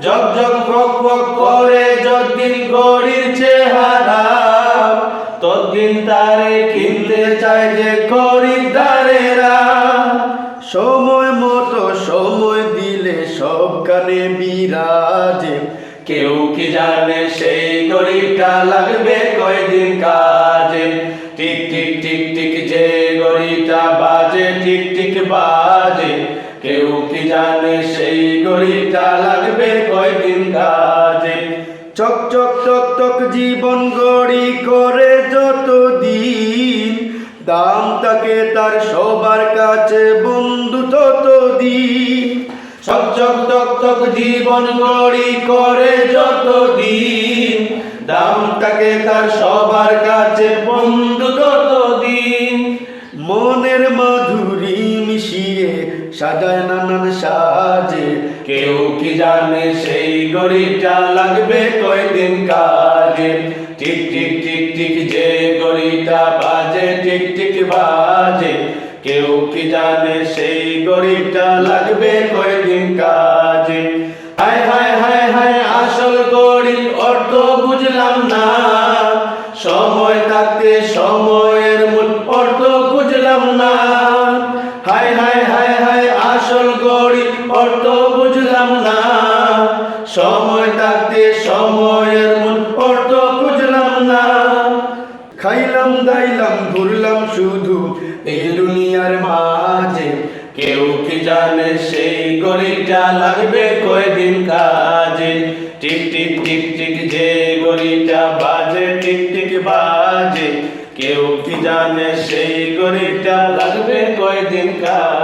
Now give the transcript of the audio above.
Jug jug ফক ফক করে যতদিন গড়ির চেহারা। ততদিন তারে কিনতে চায় যে খরিদ্দারেরা। সময় মতো সময় দিলে সব কানে বিরাজে। কেউ কি জানে সেই গরিবটা লাগবে কয়দিন কাজে? টিক টিক টিক টিক যে গড়িটা বাজে, টিক টিক বাজে। কেউ কি জানে সেই গড়িটা লাগবে চক টক টক জীবন গড়ি করে যত দিন দাম তাকে তার সবার কাছে বন্ধু তত দিন চক টক জীবন গড়ি করে যত দিন দাম তাকে তার সবার কাছে বন্ধু তত দিন মনের মাধুরী মিশিয়ে সাজায় নানান সাজে, কেউ কি জানে সেই গড়িটা লাগবে কয়দিন কাজে। টিক টিক টিক টিক যে গড়িটা বাজে, টিক টিক বাজে। কেউ কি জানে সেই গড়িটা লাগবে কয়দিন কাজে? হায় হায় হায় হায়, আসল গড়ির অর্থ বুঝলাম না। সময় থাকতে সময়ের মূল অর্থ বুঝলাম না। হায় হায় হায় হায়, আসল গড়ি অর্থ সময় সময়ের মূল অর্থ বুঝলাম না। খাইলাম, দাইলাম, ঘুরলাম শুধু এই দুনিয়ার মাঝে। কেউ কি জানে সেই লাগবে কয়দিন কাজে? টিক টিক টিক টিক, যে বাজে, টিক টিক, বাজে। কেউ কি জানে সেই গড়িটা লাগবে কয়দিন কাজে?